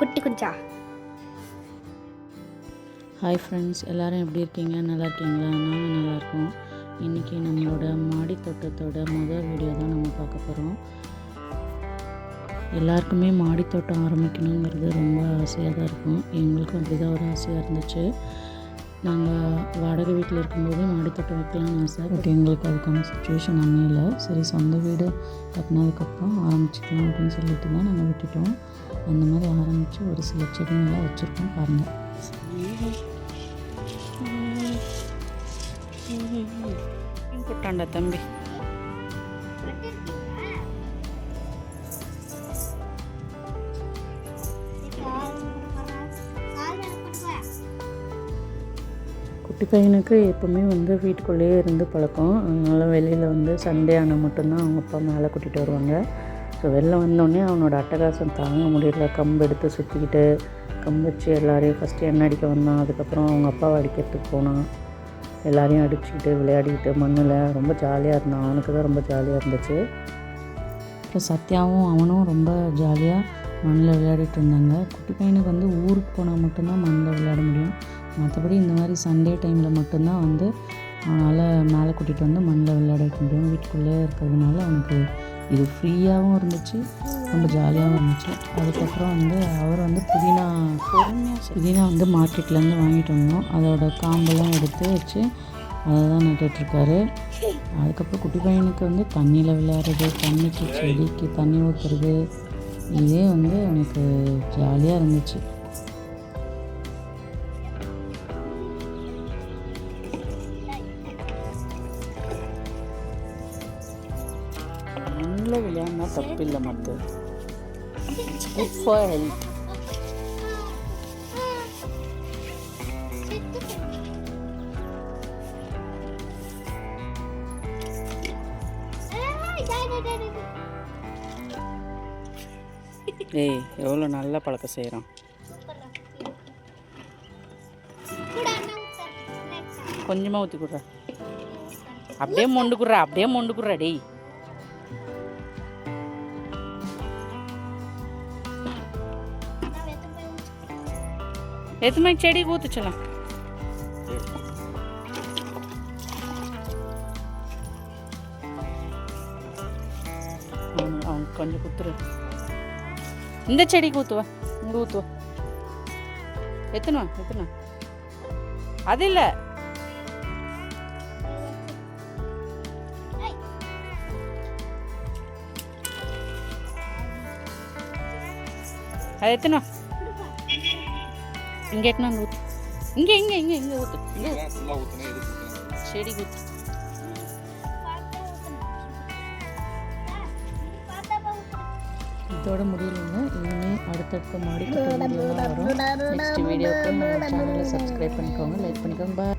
குட்டி குஞ்சா? Hi friends எல்லோரும் எப்படி இருக்கீங்க? நல்லா இருக்கீங்களா? நாங்கள் நல்லா இருக்கோம். இன்றைக்கி நம்மளோட மாடி தோட்டத்தோட முதல் வீடியோ தான் நம்ம பார்க்க போகிறோம் எல்லாருக்குமே மாடி தோட்டம் ஆரம்பிக்கணுங்கிறது ரொம்ப ஆசையாக தான் இருக்கும். எங்களுக்கும் அப்படி தான் ஒரு ஆசையாக இருந்துச்சு. நாங்கள் வாடகை வீட்டில் இருக்கும்போது மாடித்தோட்டம் வைக்கலாம்னு ஆசை. பட் எங்களுக்கு அதுக்கான சுச்சுவேஷன் அமையலை. சரி சொந்த வீடு கட்டினதுக்கப்புறம் ஆரம்பிச்சிக்கலாம் அப்படின்னு சொல்லிட்டு தான் நாங்கள் விட்டுட்டோம். அந்த மாதிரி ஆரம்பித்து ஒரு சில செடிங்களாம் வச்சுருக்கோம் பாருங்கள் போட்டாண்டா தம்பி. குட்டி பையனுக்கு எப்போவுமே வந்து வீட்டுக்குள்ளேயே இருந்து பழக்கம். அதனால் வெளியில் வந்து சண்டே ஆனால் மட்டும்தான் அவங்க அப்பா மேலே கூட்டிகிட்டு வருவாங்க. ஸோ வெளில வந்தோடனே அவனோட அட்டகாசம் தாங்க முடியல. கம்பு எடுத்து சுற்றிக்கிட்டு கம்பு வச்சு எல்லாரையும் ஃபஸ்ட்டு எண்ணெய் அடிக்க வந்தான். அதுக்கப்புறம் அவங்க அப்பாவை அடிக்கிறதுக்கு போனான். எல்லாரையும் அடிச்சுக்கிட்டு விளையாடிக்கிட்டு மண்ணில் ரொம்ப ஜாலியாக இருந்தான். அவனுக்கு தான் ரொம்ப ஜாலியாக இருந்துச்சு. அப்புறம் சத்யாவும் அவனும் ரொம்ப ஜாலியாக மண்ணில் விளையாடிட்டு இருந்தாங்க. குட்டி பையனுக்கு வந்து ஊருக்கு போனால் மட்டும்தான் மண்ணில் விளையாட முடியும். மற்றபடி இந்த மாதிரி சண்டே டைமில் மட்டும்தான் வந்து அவனால் மேலே கூட்டிகிட்டு வந்து மண்ணில் விளையாடிட்டு முடியும். வீட்டுக்குள்ளே இருக்கிறதுனால அவனுக்கு இது ஃப்ரீயாகவும் இருந்துச்சு ரொம்ப ஜாலியாகவும் இருந்துச்சு. அதுக்கப்புறம் வந்து அவர் வந்து புதினா புதினா வந்து மார்க்கெட்லேருந்து வாங்கிட்டு வந்தோம். அதோட காம்பெல்லாம் எடுத்து வச்சு அதை தான் நட்டுட்ருக்காரு அதுக்கப்புறம் குட்டி பையனுக்கு வந்து தண்ணியில் விளையாடுறது தண்ணிக்கு செடிக்கு தண்ணி ஊற்றுறது இதே வந்து எனக்கு ஜாலியாக இருந்துச்சு. மண்ணில் விளையாடினா தப்பு இல்லை மற்ற குட் ஃபார் ஹெல்த் ஏய் எவ்வளோ நல்ல பழக்கம் செய்கிறான் கொஞ்சமாக ஊற்றி கொடுறா. அப்படியே மொண்டு குடுறா அப்படியே மொண்டு குடுறா டேய். எத்தனை செடி ஊற்றுச்சலாம் அவன் கொஞ்சம் குத்துரு. இந்த செடிக்கு ஊற்றுவா இங்கே ஊற்றுவா எத்தனை எத்தனை அது இல்லை. அது எத்தனை இங்கே வந்து ஊற்று இங்கே இங்கே இங்கே இங்கே ஊற்று இங்கே செடிக்கு ஊற்று இதோட முடியலைங்க. இனிமே அடுத்தடுத்த மாடி வரும். நெக்ஸ்ட் வீடியோக்கு நம்ம சேனலை சப்ஸ்கிரைப் பண்ணிக்கோங்க. லைக் பண்ணிக்கோங்க. பாய்